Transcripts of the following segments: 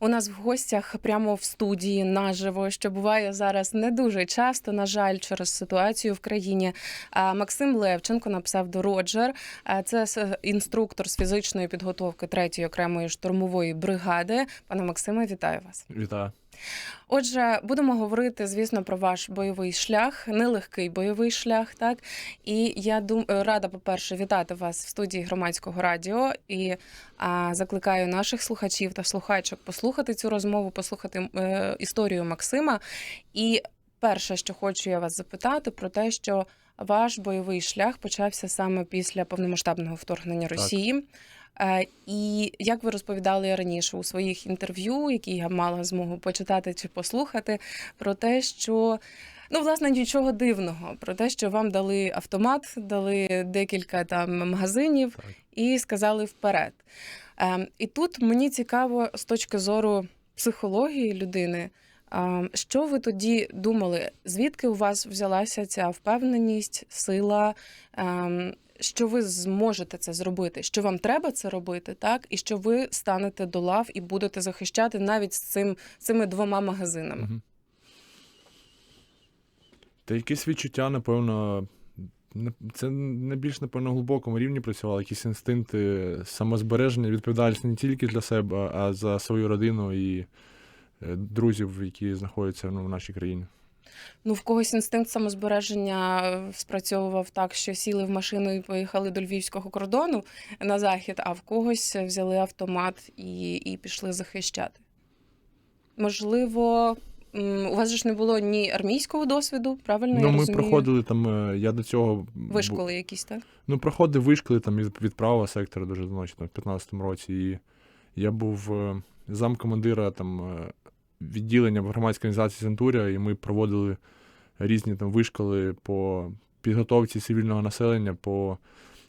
У нас в гостях прямо в студії наживо, що буває зараз не дуже часто, на жаль, через ситуацію в країні. Максим Левченко на до Роджер. Це інструктор з фізичної підготовки 3-ї окремої штурмової бригади. Пане Максиме, вітаю вас. Вітаю. Отже, будемо говорити, звісно, про ваш бойовий шлях, нелегкий бойовий шлях. Так і я дум... е, рада, по-перше, вітати вас в студії громадського радіо і а, закликаю наших слухачів та слухачок послухати цю розмову, послухати е, історію Максима. І перше, що хочу я вас запитати, про те, що ваш бойовий шлях почався саме після повномасштабного вторгнення Росії. Е, І як ви розповідали раніше у своїх інтерв'ю, які я мала змогу почитати чи послухати, про те, що ну власне нічого дивного, про те, що вам дали автомат, дали декілька там магазинів Так. і сказали вперед. Е, І тут мені цікаво з точки зору психології людини. е, Що ви тоді думали? Звідки у вас взялася ця впевненість, сила? Що ви зможете це зробити, що вам треба це робити, так і що ви станете до лав і будете захищати навіть з цим цими двома магазинами. Та якесь відчуття, напевно, це не більш, напевно, глибокому рівні працювало, якісь інстинкти самозбереження, відповідальність не тільки для себе, а за свою родину і е, друзів, які знаходяться ну, в нашій країні. Ну в когось інстинкт самозбереження е, спрацьовував так, що сіли в машину і поїхали до львівського кордону на захід, а в когось взяли автомат і, і пішли захищати. Можливо, у вас же ж не було ні армійського досвіду, правильно? я ну, ми розумію? проходили там, е, я до цього. вишколи якісь, так? Ну, проходив вишколи там від, правого сектора дуже там, в 15-му році. І я був е, замкомандира там відділення в громадській організації Центурія, і ми проводили різні там вишколи по підготовці цивільного населення по,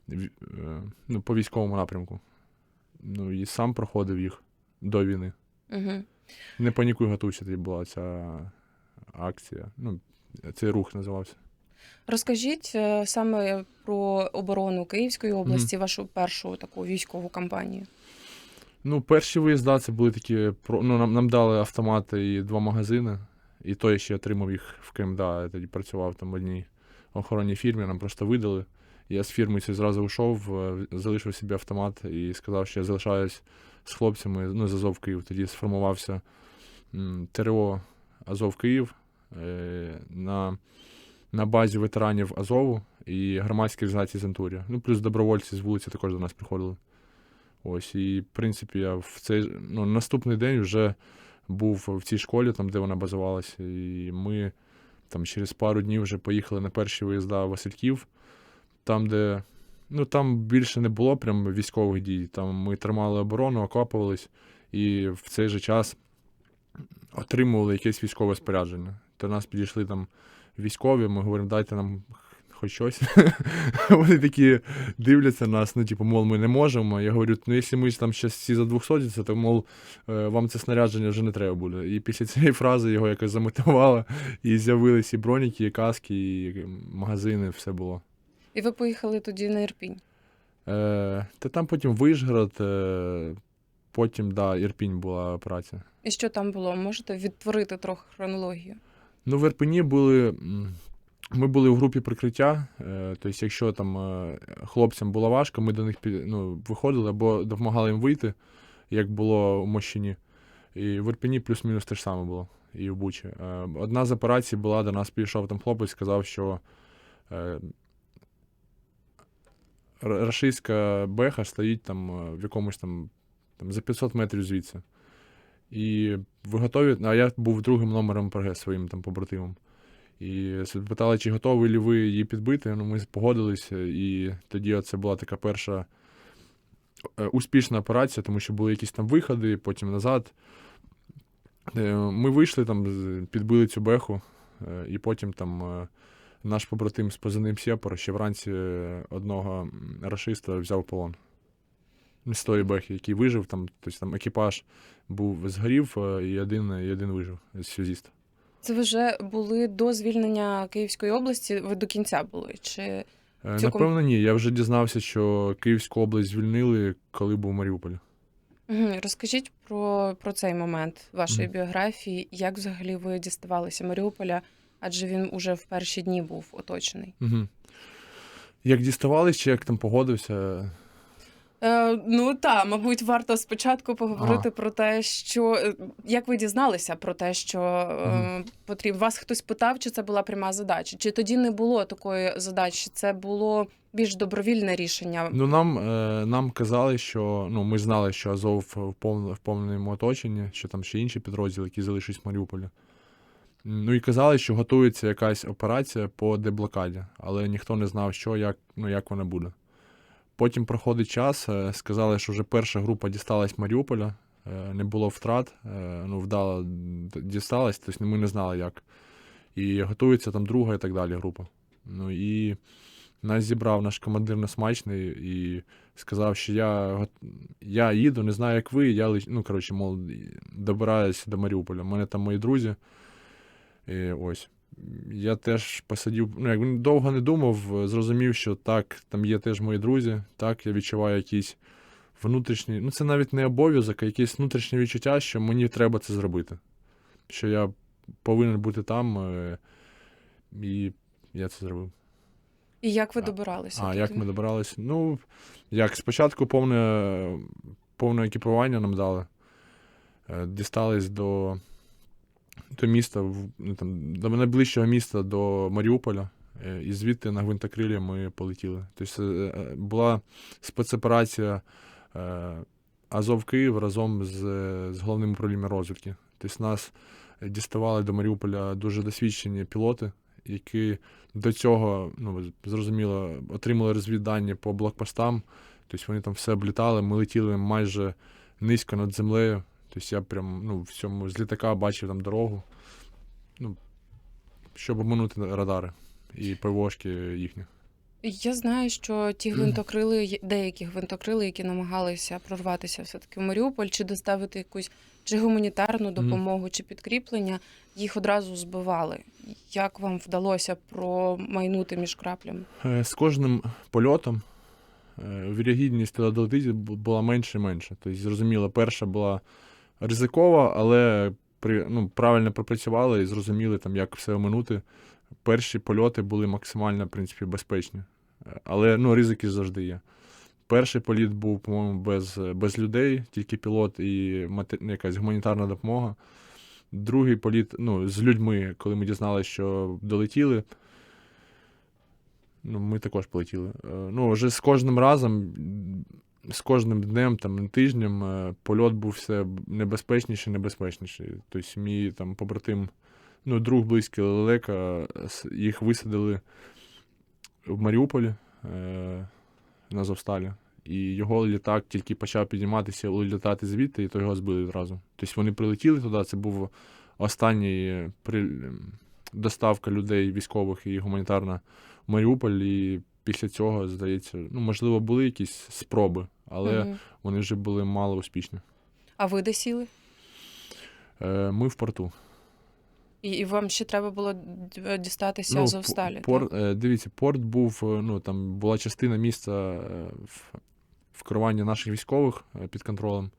е, ну, по військовому напрямку. Ну і сам проходив їх до війни. Угу. Не панікуй, готуйся, тоді була ця акція. Ну, цей рух називався. Розкажіть е, саме про оборону Київської області, вашу першу таку військову кампанію. Ну, перші виїзда це були такі. Ну, нам, нам дали автомати і два магазини. І то я ще отримав їх в КМДА. Я тоді працював там в одній охоронній фірмі, нам просто видали. Я з фірми цієї зразу йшов, е, залишив собі автомат і сказав, що я залишаюсь з хлопцями ну, з Азов Київ. Тоді сформувався ТРО Азов Київ е, на, на базі ветеранів Азову і громадської організації Зентурія. Ну, плюс добровольці з вулиці також до нас приходили. Ось, і, в принципі, я в цей ну, наступний день вже був в цій школі, там, де вона базувалася, і ми там через пару днів вже поїхали на перші виїзда Васильків, там, де ну, там більше не було прям військових дій. Там ми тримали оборону, окопувались, і в цей же час отримували якесь військове спорядження. До нас підійшли там військові, ми говоримо, дайте нам хоч щось. Вони такі дивляться нас, ну, типу, мол, ми не можемо. Я говорю, ну якщо ми там ще всі за 200, то мол, е, вам це снарядження вже не треба буде. І після цієї фрази його якось замотивувало, і з'явилися і броніки, і каски, і магазини, все було. І ви поїхали тоді на Ірпінь. Е, та там потім Вишгород, е, потім, да, Ірпінь була операція. І що там було? Можете відтворити трохи хронологію? Ну, в Ірпені були. Ми були в групі прикриття. е, Тобто, якщо там е, хлопцям було важко, ми до них ну, виходили або допомагали їм вийти, як було у Мощині. І в Ірпені плюс-мінус те ж саме було, і в Бучі. Е, Одна з операцій була, до нас підійшов там хлопець, сказав, що рашистська беха стоїть там в якомусь там, там за 500 метрів звідси. І ви готові? А я був другим номером ПРГ своїм там побратимом. І питали, чи готові ли ви її підбити. Ну, ми погодилися, і тоді це була така перша е, успішна операція, тому що були якісь там виходи, потім назад. Е, Ми вийшли там, підбили цю беху, е, і потім там наш побратим з позивним Сєпор ще вранці одного рашиста взяв полон. З тої бехи, який вижив, там, тобто там екіпаж був згорів, і один, і один вижив з фюзіста. Це вже були до звільнення Київської області. Ви до кінця були? Чи Е, Напевно, ні. Я вже дізнався, що Київську область звільнили, коли був. Угу. Розкажіть про, про цей момент вашої Мгм. біографії, як взагалі ви діставалися Маріуполя, адже він уже в перші дні був оточений. Угу. Як діставались, чи як там погодився? Е, ну так, мабуть, варто спочатку поговорити про те, що е, як ви дізналися про те, що е, потрібно. Вас хтось питав, чи це була пряма задача? Чи тоді не було такої задачі? Це було більш добровільне рішення? Ну, нам, е, нам казали, що ну, ми знали, що Азов в, повн, в повному оточенні, що там ще інші підрозділи, які залишились в Маріуполі. Ну і казали, що готується якась операція по деблокаді, але ніхто не знав, що, як, ну, як вона буде. Потім проходить час, е, сказали, що вже перша група дісталась Маріуполя, е, не було втрат, е, ну, вдало дісталась, тобто ми не знали як. І готується там друга і так далі група. Ну і нас зібрав наш командир несмачний і сказав, що я, я їду, не знаю, як ви. Я ну, коротше, мол, добираюся до Маріуполя. У мене там мої друзі. І ось. Я теж посидів, ну, якби довго не думав, зрозумів, що так, там є теж мої друзі, так, я відчуваю якісь внутрішні, ну це навіть не обов'язок, а якесь внутрішнє відчуття, що мені треба це зробити. Що я повинен бути там, е, і я це зробив. І як ви добиралися? А, туди? як ми добирались? Ну, як спочатку повне, повне екіпування нам дали. Е, Дістались до, до міста, ну, там, до найближчого міста до Маріуполя. е, І звідти на гвинтокрилі ми полетіли. Тобто е, е, була спецоперація Азов Київ разом з, з головним управлінням розвідки. Тобто нас діставали до Маріуполя дуже досвідчені пілоти, які до цього, ну, зрозуміло, отримали розвіддані по блокпостам. Тобто вони там все облітали, ми летіли майже низько над землею. Тобто я прям ну, в цьому з літака бачив там дорогу, ну, щоб обминути радари і ПВОшки їхні. Я знаю, що ті гвинтокрили, деякі гвинтокрили, які намагалися прорватися все-таки в Маріуполь, чи доставити якусь чи гуманітарну допомогу, чи підкріплення, їх одразу збивали. Як вам вдалося промайнути між краплями? Е, З кожним польотом е, вірогідність туди долетіти була менше і менше. Тобто, зрозуміло, перша була ризикова, але при, ну, правильно пропрацювали і зрозуміли, там, як все оминути. Перші польоти були максимально, в принципі, безпечні. Але ну, ризики завжди є. Перший політ був, по-моєму, без, без людей, тільки пілот і мате- ну, якась гуманітарна допомога. Другий політ ну, з людьми, коли ми дізналися, що долетіли, Ну, ми також полетіли. Е, Ну, вже з кожним разом, з кожним днем, там, тижнем е, польот був все небезпечніший, небезпечніший. Тобто, мій там побратим, ну, друг близький Лелека, їх висадили в Маріуполі е, на Зовсталі. І його літак тільки почав підніматися, літати звідти, і то його збили одразу. Тобто вони прилетіли туди, це був останній е, доставка людей військових і гуманітарна в Маріуполь, і після цього, здається, ну, можливо, були якісь спроби, але Мгм. вони вже були мало успішні. А ви де сіли? Е, ми в порту. І, і вам ще треба було дістатися Ну, Азовсталі? п- пор, е, дивіться, порт був, е, ну там була частина міста е, в, в керуванні наших військових е, під контролем.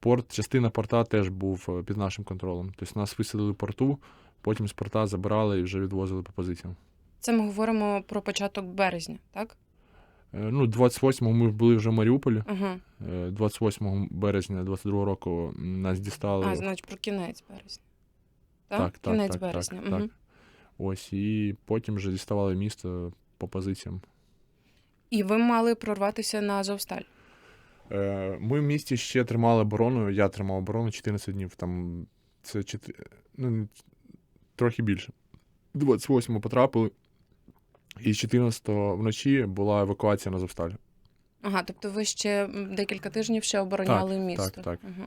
Порт, частина порта теж був е, під нашим контролем. Тобто нас висадили в порту, потім з порта забирали і вже відвозили по позиціям. Це ми говоримо про початок березня, так? Е, Ну, 28-го ми були вже в Маріуполі. Угу. Е, 28 березня 22 року нас дістали. А, значить, про кінець березня. Так, Так, так, кінець так, так, березня. так. Угу. Ось, і потім вже діставали місто по позиціям. І ви мали прорватися на Азовсталь. Е, Ми в місті ще тримали оборону, я тримав оборону 14 днів. Там це 4, ну, трохи більше. 28 потрапили, і 14 вночі була евакуація на Завсталь. Ага, тобто ви ще декілька тижнів ще обороняли Так, місто. так, так. Угу.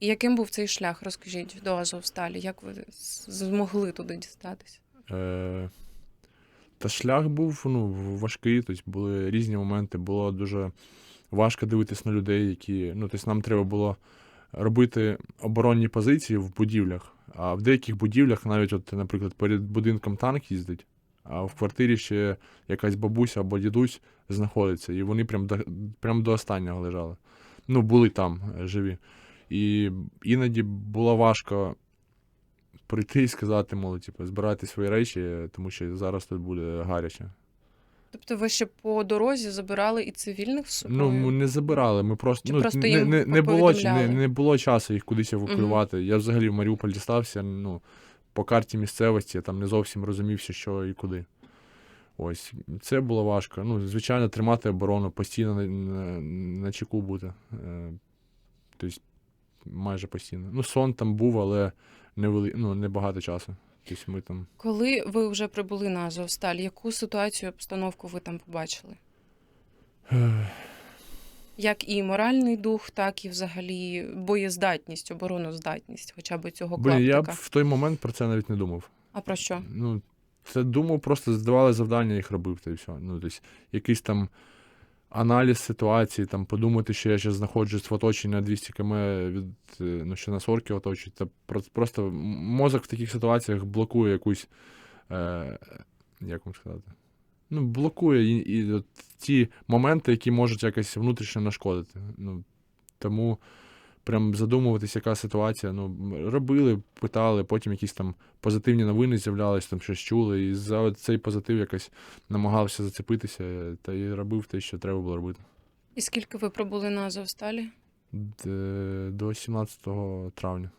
І яким був цей шлях? Розкажіть до Азовсталі, як ви змогли туди дістатися? Е, Та шлях був ну, важкий, тобто були різні моменти, було дуже важко дивитись на людей, які. Ну, тобто нам треба було робити оборонні позиції в будівлях. А в деяких будівлях навіть, от, наприклад, перед будинком танк їздить, а в квартирі ще якась бабуся або дідусь знаходиться, і вони прям до, прям до останнього лежали. ну, були там е, живі. І іноді було важко прийти і сказати, мол, типу, збирайте свої речі, тому що зараз тут буде гаряче. Тобто ви ще по дорозі забирали і цивільних з собою? Ну, ми не забирали, ми просто, Чи ну, просто не, їм не, не, було, не, не було часу їх кудись евакуювати. Я взагалі в Маріуполь дістався, ну, по карті місцевості, я там не зовсім розумівся, що і куди. Ось, це було важко. Ну, звичайно, тримати оборону, постійно на, на, на чеку бути. Е, тобто, майже постійно. Ну, сон там був, але не, вели, ну, не багато часу. Тобто ми там. Коли ви вже прибули на Азовсталь, яку ситуацію, обстановку ви там побачили? Як і моральний дух, так і взагалі боєздатність, обороноздатність, хоча б цього Блін, я б в той момент про це навіть не думав. А про що? Ну, це думав, просто здавали завдання, їх робив, та й все. Ну, тобто, якийсь там аналіз ситуації, там, подумати, що я зараз знаходжусь в оточенні на 200 км від, е, ну, що нас орки оточують. Та просто мозок в таких ситуаціях блокує якусь, е, як вам сказати? Ну, блокує і, і от ті моменти, які можуть якось внутрішньо нашкодити. Ну, тому прям задумуватись, яка ситуація. Ну, робили, питали, потім якісь там позитивні новини з'являлись, там щось чули, і за цей позитив якось намагався зацепитися е, та і робив те, що треба було робити. І скільки ви пробули на Азовсталі? Д- До 17 травня.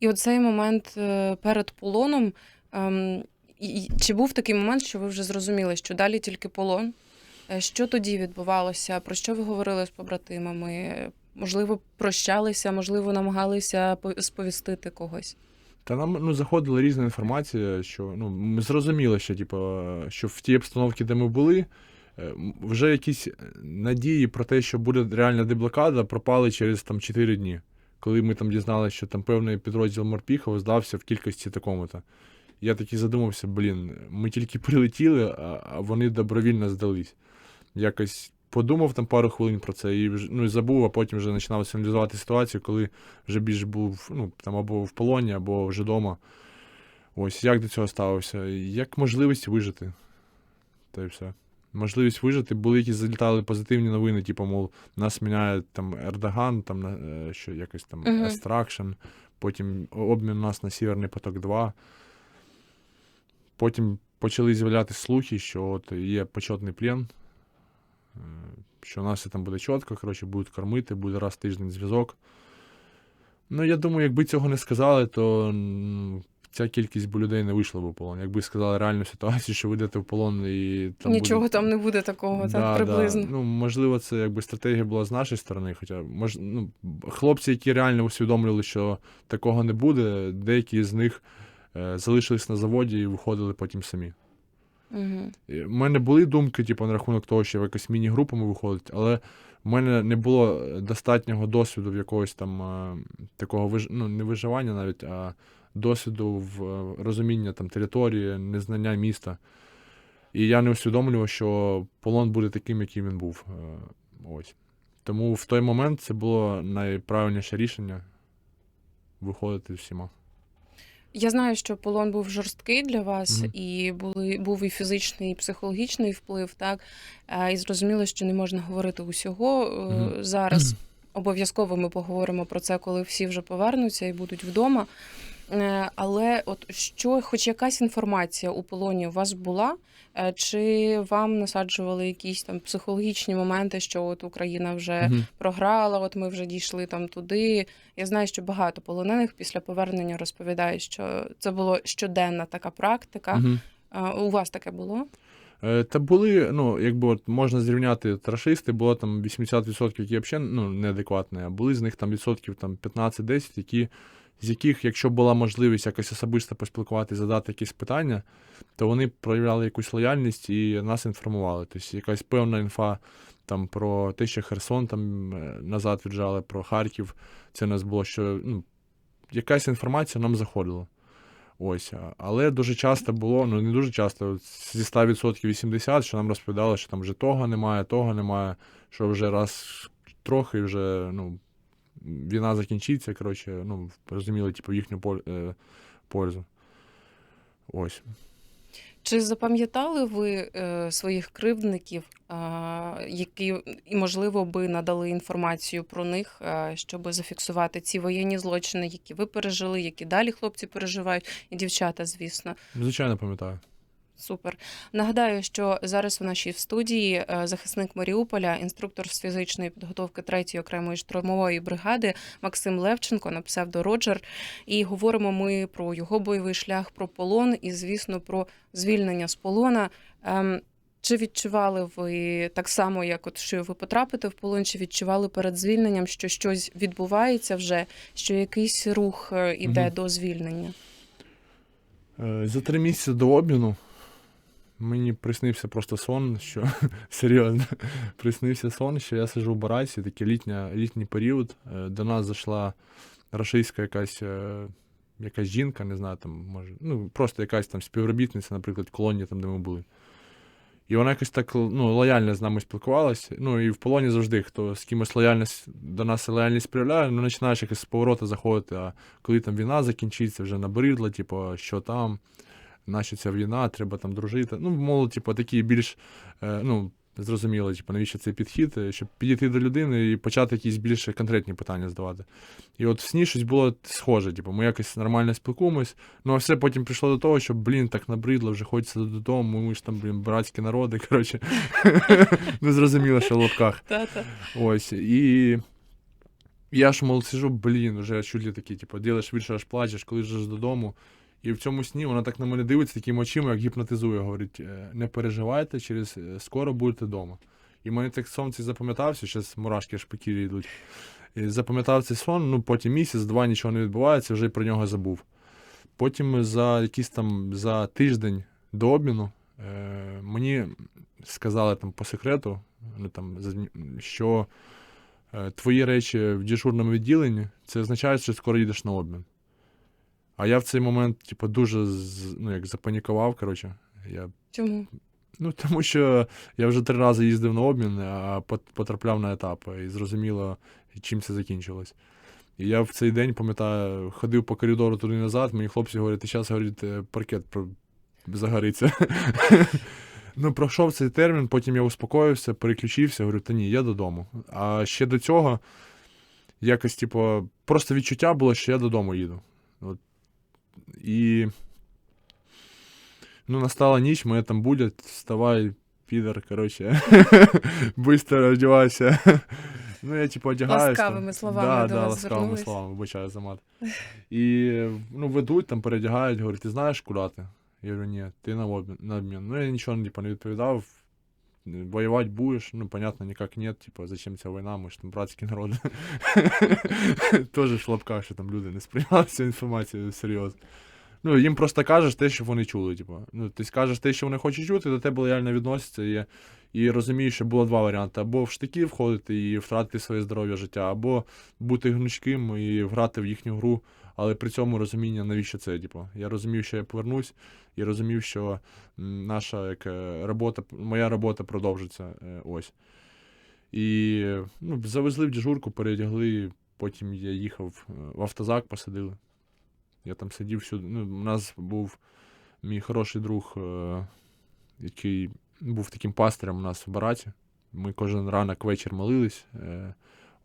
І оцей момент е, перед полоном. ем, Чи був такий момент, що ви вже зрозуміли, що далі тільки полон? Е, Що тоді відбувалося? Про що ви говорили з побратимами? Можливо, прощалися, можливо, намагалися сповістити когось. Та нам ну, заходила різна інформація, що ну, ми зрозуміли, що, типу, що в тій обстановці, де ми були, е, вже якісь надії про те, що буде реальна деблокада, пропали через там 4 дні. Коли ми там дізналися, що там певний підрозділ Морпіхова здався в кількості такому-то. Я такий задумався, блін, ми тільки прилетіли, а, вони добровільно здались. Якось подумав там пару хвилин про це і вже, ну, і забув, а потім вже починав аналізувати ситуацію, коли вже більш був ну, там або в полоні, або вже вдома. Ось як до цього ставився? Як можливість вижити. Та й все. Можливість вижити, були якісь залітали позитивні новини, типу, мов, нас міняє там Ердоган, там е, що якось там. Естракшн, потім обмін у нас на Сіверний поток 2. Потім почали з'являтися слухи, що от є почетний плен, що у нас все там буде чітко, коротше, будуть кормити, буде раз в тиждень зв'язок. Ну, я думаю, якби цього не сказали, то ця кількість людей не вийшла б у полон. Якби сказали реальну ситуацію, що ви йдете в полон і там Нічого буде... там не буде такого, Да, так приблизно. Да. Ну, можливо, це якби стратегія була з нашої сторони, хоча мож... ну, хлопці, які реально усвідомлювали, що такого не буде, деякі з них залишились на заводі і виходили потім самі. Угу. У мене були думки, типу, на рахунок того, що в якось міні-групами виходить, але в мене не було достатнього досвіду в якогось там е, такого виж... ну, не виживання навіть, а досвіду в е, розуміння там території, незнання міста. І я не усвідомлював, що полон буде таким, яким він був. Е, Ось. Тому в той момент це було найправильніше рішення виходити всіма. Я знаю, що полон був жорсткий для вас, Мгм. і були, був і фізичний, і психологічний вплив, так? Е, І зрозуміло, що не можна говорити усього. Е, Мгм. Зараз обов'язково ми поговоримо про це, коли всі вже повернуться і будуть вдома. Е, Але от що, хоч якась інформація у полоні у вас була, Е, чи вам насаджували якісь там психологічні моменти, що от Україна вже Мгм. програла, от ми вже дійшли там туди. Я знаю, що багато полонених після повернення розповідають, що це було щоденна така практика. А, У вас таке було? Та були, ну, якби от можна зрівняти трашисти, було там 80%, які взагалі ну, неадекватні, а були з них там відсотків там 15-10, які, з яких, якщо була можливість якось особисто поспілкувати, задати якісь питання, то вони проявляли якусь лояльність і нас інформували. Тобто якась певна інфа там про те, що Херсон там е, назад віджали, про Харків. Це у нас було, що ну, якась інформація нам заходила. Ось, але дуже часто було, ну не дуже часто, зі 100% 80, що нам розповідали, що там вже того немає, того немає, що вже раз трохи вже ну, війна закінчиться, коротше, ну, розуміли, типу, їхню пол- е, пользу. Ось. Чи запам'ятали ви е, своїх кривдників, а, які і можливо би надали інформацію про них, а, щоб зафіксувати ці воєнні злочини, які ви пережили, які далі хлопці переживають, і дівчата, звісно. Звичайно, пам'ятаю. Супер. Нагадаю, що зараз у нашій студії е, захисник Маріуполя, інструктор з фізичної підготовки 3-ї окремої штурмової бригади Максим Левченко на псевдо Роджер. І говоримо ми про його бойовий шлях, про полон і, звісно, про звільнення з полона. Ем, Чи відчували ви так само, як от що ви потрапите в полон, чи відчували перед звільненням, що щось відбувається вже, що якийсь рух е, іде Мгм. до звільнення? Е, За три місяці до обміну мені приснився просто сон, що серйозно, приснився сон, що я сиджу в бараці, такий літня, літній період. Е, До нас зайшла рашистська якась, е, якась жінка, не знаю, там, може, ну, просто якась там співробітниця, наприклад, колонії, там, де ми були. І вона якось так ну, лояльно з нами спілкувалася. Ну і в полоні завжди, хто з кимось лояльність до нас лояльність проявляє, ну починаєш якось з поворота заходити, а коли там війна закінчиться, вже набридло, типу, що там, нащо ця війна, треба там дружити. Ну, мол, типу, такі більш, е, ну, зрозуміло, типу, навіщо цей підхід, е, щоб підійти до людини і почати якісь більш конкретні питання задавати. І от в сні щось було схоже, типу, ми якось нормально спілкуємось, ну а все потім прийшло до того, що, блін, так набридло, вже хочеться додому, ми ж там, блін, братські народи, коротше. Ну, зрозуміло, що в лапках. Ось. І я ж, мол, сижу, блін, вже чуть ли такий, типу, ділиш більше аж плачеш, коли ж додому. І в цьому сні вона так на мене дивиться такими очима, як гіпнотизує. Говорить, «Е, не переживайте, через е, скоро будете вдома. І мені так сон цей запам'ятався, зараз мурашки аж по кірі йдуть. І запам'ятав цей сон, ну потім місяць-два нічого не відбувається, вже про нього забув. Потім за якийсь там за тиждень до обміну е, мені сказали там по секрету, ну, там, що е, твої речі в дежурному відділенні, це означає, що скоро їдеш на обмін. А я в цей момент, типу, дуже ну, як запанікував, коротше. Я, Чому? ну, тому що я вже три рази їздив на обмін, а потрапляв на етапи, і зрозуміло, чим це закінчилось. І я в цей день, пам'ятаю, ходив по коридору туди назад, мені хлопці говорять, ти зараз говорить, е, паркет загориться. Ну, пройшов цей термін, потім я успокоївся, переключився, говорю, та ні, я додому. А ще до цього якось, типу, просто відчуття було, що я додому їду. От. І ну, настала ніч, мене там будять, вставай, підер, коротше, быстро одягайся. Ну, я, типу, одягаюся. Ласкавими словами да, до да, вас ласкавими звернулись. словами, вибачаю за мат. І ну, ведуть, там передягають, говорять, ти знаєш, куди ти? Я говорю, ні, ти на обмін. На обмін. Ну, я нічого типу, не відповідав. Воевать будешь? Ну, понятно, никак нет. Типа, зачем ця війна? Ми ж там братські народи. Тоже в лапках, що там люди не сприймали цю інформацію серйозно. Ну, їм просто кажеш те, що вони чули. Типу. Ну, ти скажеш те, що вони хочуть чути, до тебе лояльно відносяться. І, і розумієш, що було два варіанти: або в штики входити і втратити своє здоров'я життя, або бути гнучким і грати в їхню гру, але при цьому розуміння, навіщо це? Типу. Я розумів, що я повернусь, і розумів, що наша як, е, робота, моя робота продовжиться. е, Ось. І ну, завезли в дежурку, передягли, потім я їхав е, в автозак, посадили. Я там сидів всюди. Ну, у нас був мій хороший друг, який був таким пастирем у нас в бараці. Ми кожен ранок вечір молились.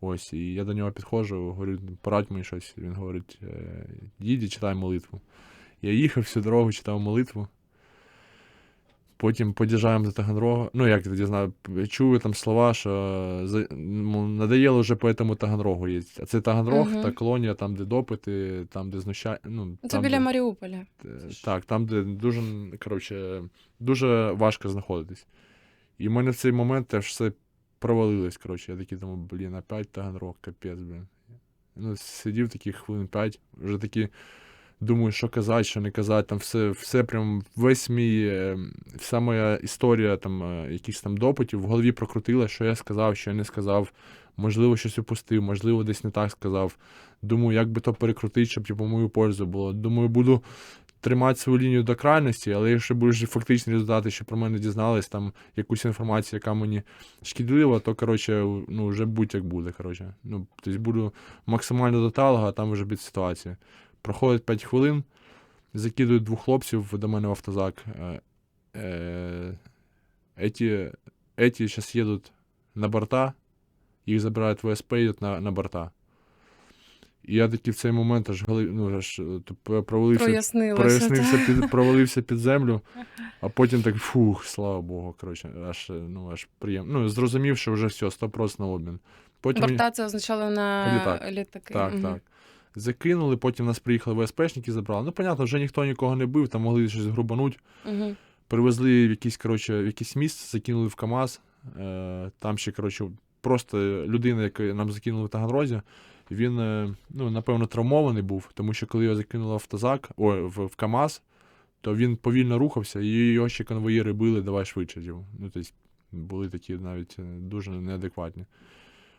Е, ось, і я до нього підходжу, говорю, порадь мені щось. Він говорить, е, їдь, читай молитву. Я їхав всю дорогу, читав молитву. Потім под'їжджаємо до Таганрога. Ну, як я знаю, чую там слова, що ну, вже по этому Таганрогу їздити. А це Таганрог, Мгм. та колонія, там, де допити, там, де знущання. Ну, Це там, біля де... Маріуполя. Е, Так, там, де дуже, коротше, дуже важко знаходитись. І в мене в цей момент теж все провалилось. Коротше, я такий думаю, блін, опять Таганрог, капець, блін. Ну, сидів таких хвилин 5, вже такі думаю, що казати, що не казати. Там все, все прям весь мій, е, вся моя історія там, е, якихось там допитів в голові прокрутила, що я сказав, що я не сказав. Можливо, щось упустив, можливо, десь не так сказав. Думаю, як би то перекрутити, щоб типу, мою пользу було. Думаю, буду тримати свою лінію до крайності, але якщо будуть фактичні результати, що про мене дізнались, там якусь інформацію, яка мені шкідлива, то коротше, ну, вже будь як буде. Коротше. Ну, тобто буду максимально до талого, а там вже від ситуації. Проходить 5 хвилин, закидують двох хлопців до мене в автозак. Е, е, Эти, эти сейчас на борта, їх забирають в ВСП, їдуть на, на борта. І я такий в цей момент аж, голи- ну, аж е, провалився прояснився під, провалився під землю, а потім так фух, слава Богу, коротше, аж, е, ну, аж приємно. Ну, зрозумів, що вже все, 100% на обмін. Потім Борта це означало на Літак. літаки. так, Мгм. так. Закинули, потім нас приїхали ВСПшники, забрали. Ну, понятно, вже ніхто нікого не бив, там могли щось грубануть. Мгм. Привезли в якийсь, коротше, в якийсь місце, закинули в КАМАЗ. Е, там ще, коротше, просто людина, яку нам закинули в Таганрозі, він, е, ну, напевно, травмований був, тому що коли його закинули в автозак, ой, в, в КАМАЗ, то він повільно рухався, і його ще конвоїри били, давай швидше. Ну, тобто були такі навіть е, дуже неадекватні.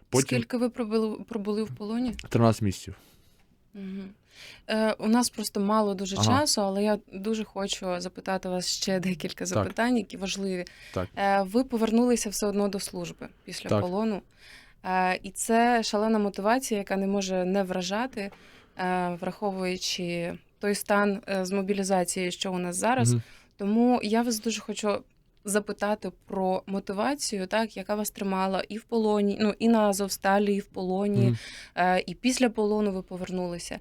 Потім Скільки ви пробули, пробули в полоні? 13 місяців. Угу. Е, у нас просто мало дуже Ага. часу, але я дуже хочу запитати вас ще декілька запитань, які важливі. Так. Е, ви повернулися все одно до служби після Так. полону. Е, і це шалена мотивація, яка не може не вражати, е, враховуючи той стан е, з мобілізації, що у нас зараз. Мгм. Тому я вас дуже хочу запитати про мотивацію, так, яка вас тримала і в полоні, ну і на Азовсталі, і в полоні, е, і після полону ви повернулися.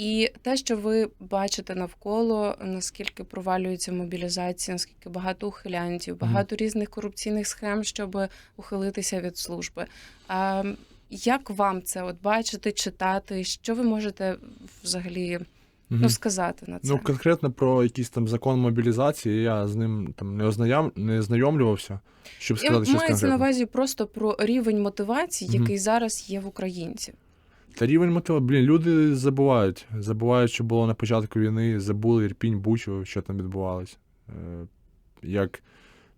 І те, що ви бачите навколо, наскільки провалюється мобілізація, наскільки багато ухилянтів, багато різних корупційних схем, щоб ухилитися від служби. А, як вам це от бачити, читати? Що ви можете взагалі ну, сказати на це? Ну, конкретно про якийсь там закон мобілізації, я з ним там не ознайом, не знайомлювався, щоб сказати щось мається на увазі просто про рівень мотивації, який зараз є в українців. Та рівень мотива, блін, люди забувають. Забувають, що було на початку війни, забули Ірпінь, Бучу, що там відбувалось. Е, Як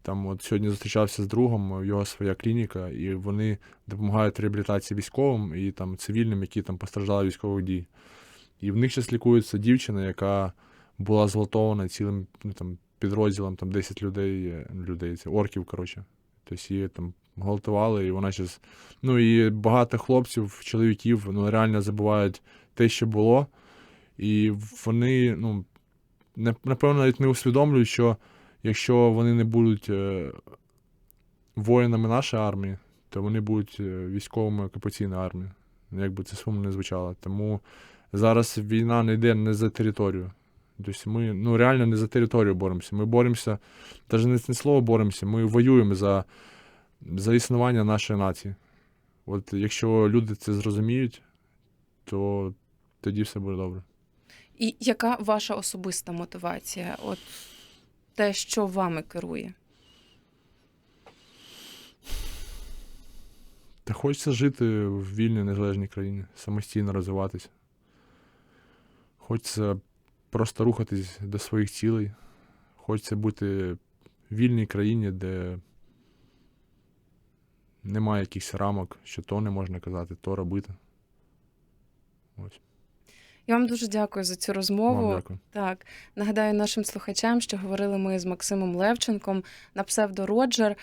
там от сьогодні зустрічався з другом, в його своя клініка, і вони допомагають реабілітації військовим і там цивільним, які там постраждали військових дій. І в них зараз лікується дівчина, яка була зґвалтована цілим ну, там, підрозділом, там 10 людей, е, людей, це орків, коротше. Тобто її там гвалтували, і вона зараз. Ну і багато хлопців, чоловіків ну, реально забувають те, що було. І вони, ну, напевно, навіть не усвідомлюють, що якщо вони не будуть е, воїнами нашої армії, то вони будуть е, військовими окупаційної армії. Як би це сумно не звучало. Тому зараз війна не йде не за територію. Тобто ми ну, реально не за територію боремося. Ми боремося, навіть не слово боремося, ми воюємо за, за існування нашої нації. От якщо люди це зрозуміють, то тоді все буде добре. І яка ваша особиста мотивація? От те, що вами керує? Та хочеться жити в вільній незалежній країні, самостійно розвиватися. Хочеться просто рухатись до своїх цілей. Хочеться бути в вільній країні, де немає якихось рамок, що то не можна казати, то робити. Ось. Я вам дуже дякую за цю Вам розмову. дякую. Так, нагадаю нашим слухачам, що говорили ми з Максимом Левченком на псевдо Роджер.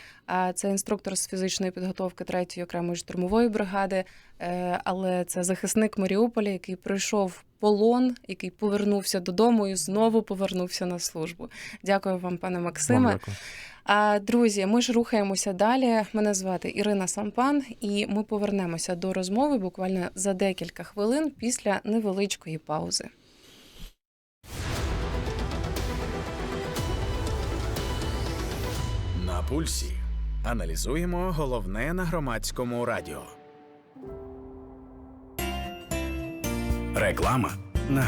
Це інструктор з фізичної підготовки 3-ї окремої штурмової бригади. Е, Але це захисник Маріуполя, який пройшов полон, який повернувся додому і знову повернувся на службу. Дякую вам, пане Максиме. А друзі, ми ж рухаємося далі. Мене звати Ірина Сампан, і ми повернемося до розмови буквально за декілька хвилин після невеличкої паузи. На пульсі аналізуємо головне на громадському радіо. Реклама на